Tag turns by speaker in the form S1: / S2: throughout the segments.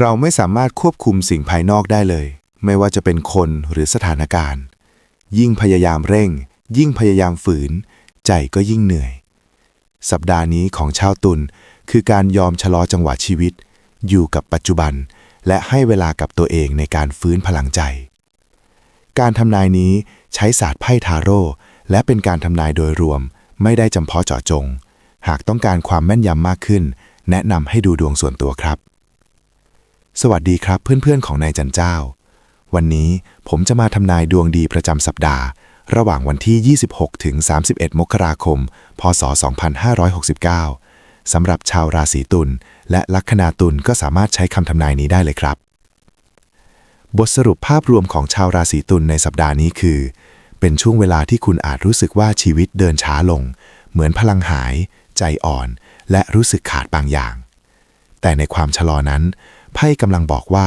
S1: เราไม่สามารถควบคุมสิ่งภายนอกได้เลย ไม่ว่าจะเป็นคนหรือสถานการณ์ ยิ่งพยายามเร่ง ยิ่งพยายามฝืน ใจก็ยิ่งเหนื่อย สัปดาห์นี้ของชาวตุลคือการยอมชะลอจังหวะชีวิต อยู่กับปัจจุบัน และให้เวลากับตัวเองในการฟื้นพลังใจ การทำนายนี้ใช้ศาสตร์ไพ่ทาโร่และเป็นการทำนายโดยรวม ไม่ได้จำเพาะเจาะจง หากต้องการความแม่นยำมากขึ้น แนะนำให้ดูดวงส่วนตัวครับ สวัสดีครับเพื่อนๆของนายจันเจ้า วันนี้ผมจะมาทำนายดวงดีประจำสัปดาห์ ระหว่างวันที่ 26 ถึง 31 มกราคม พศ 2569 สำหรับชาวราศีตุลและลัคนาตุลก็สามารถใช้คำทำนายนี้ได้เลยครับ บทสรุปภาพรวมของชาวราศีตุลในสัปดาห์นี้คือ เป็นช่วงเวลาที่คุณอาจรู้สึกว่าชีวิตเดินช้าลง เหมือนพลังหาย ใจอ่อน และรู้สึกขาดบางอย่าง แต่ในความชะลอนั้น ไพ่กำลังบอกว่า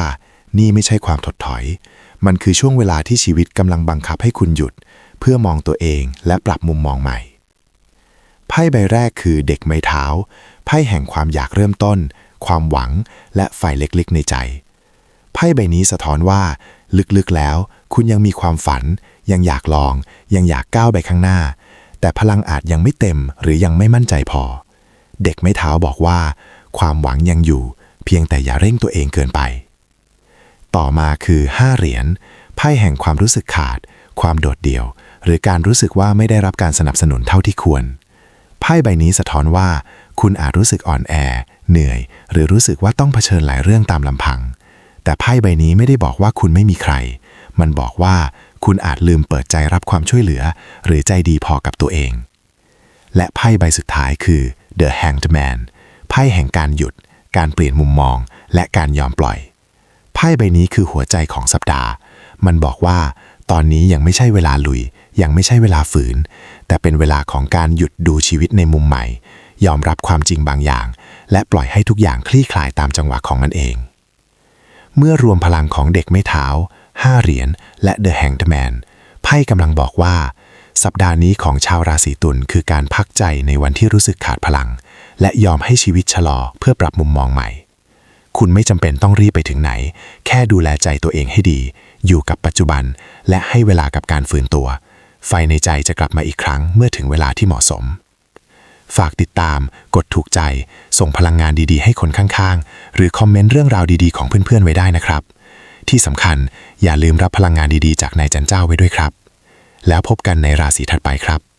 S1: นี่ไม่ใช่ความถดถอย มันคือช่วงเวลาที่ชีวิตกำลังบังคับให้คุณหยุด เพื่อมองตัวเองและปรับมุมมองใหม่ ไพ่ใบแรกคือเด็กไม้เท้า ไพ่แห่งความอยากเริ่มต้น ความหวัง และไฟเล็กๆ ในใจ ไพ่ใบนี้สะท้อนว่า ลึกๆแล้ว คุณยังมีความฝัน ยังอยากลอง ยังอยากก้าวไปข้างหน้า แต่พลังอาจยังไม่เต็มหรือยังไม่มั่นใจพอ เด็กไม้เท้าบอกว่า ความหวังยังอยู่ เพียงแต่อย่าเร่งตัวเองเกินไป ต่อมาคือ 5 เหรียญไพ่แห่งความรู้สึกขาด ความโดดเดี่ยว หรือการรู้สึกว่าไม่ได้รับการสนับสนุนเท่าที่ควร ไพ่ใบนี้สะท้อนว่า คุณอาจรู้สึกอ่อนแอ เหนื่อย หรือรู้สึกว่าต้องเผชิญหลายเรื่องตามลำพัง แต่ไพ่ใบนี้ไม่ได้บอกว่าคุณไม่มีใคร มันบอกว่าคุณอาจลืมเปิดใจรับความช่วยเหลือ หรือใจดีพอกับตัวเอง และไพ่ใบสุดท้ายคือ The Hanged Man ไพ่แห่งการหยุด การเปลี่ยนมุมมอง และการยอมปล่อย ไพ่ใบนี้คือหัวใจของสัปดาห์ มันบอกว่า ตอนนี้ยังไม่ใช่เวลาลุย ยังไม่ใช่เวลาฝืน แต่เป็นเวลาของการหยุดดูชีวิตในมุมใหม่ ยอมรับความจริงบางอย่าง และปล่อยให้ทุกอย่างคลี่คลายตามจังหวะของมันเอง เมื่อรวมพลังของเด็กไม่เท้าห้าเหรียญและ The Hanged Man ไพ่กำลังบอกว่า สัปดาห์นี้ของชาวราศีตุลคือการพักใจในวันที่รู้สึกขาดพลัง และยอมให้ชีวิตชะลอเพื่อปรับมุมมองใหม่ คุณไม่จำเป็นต้องรีบไปถึงไหน แค่ดูแลใจตัวเองให้ดี อยู่กับปัจจุบัน และให้เวลากับการฟื้นตัว ไฟในใจจะกลับมาอีกครั้งเมื่อถึงเวลาที่เหมาะสม ฝากติดตาม กดถูกใจ ส่งพลังงานดีๆ ให้คนข้างๆ หรือคอมเมนต์เรื่องราวดีๆ ของเพื่อนๆ ไว้ได้นะครับ ที่สำคัญอย่าลืมรับพลังงานดีๆ จากนายจันเจ้าไว้ด้วยครับ แล้วพบกันในราศีถัดไปครับ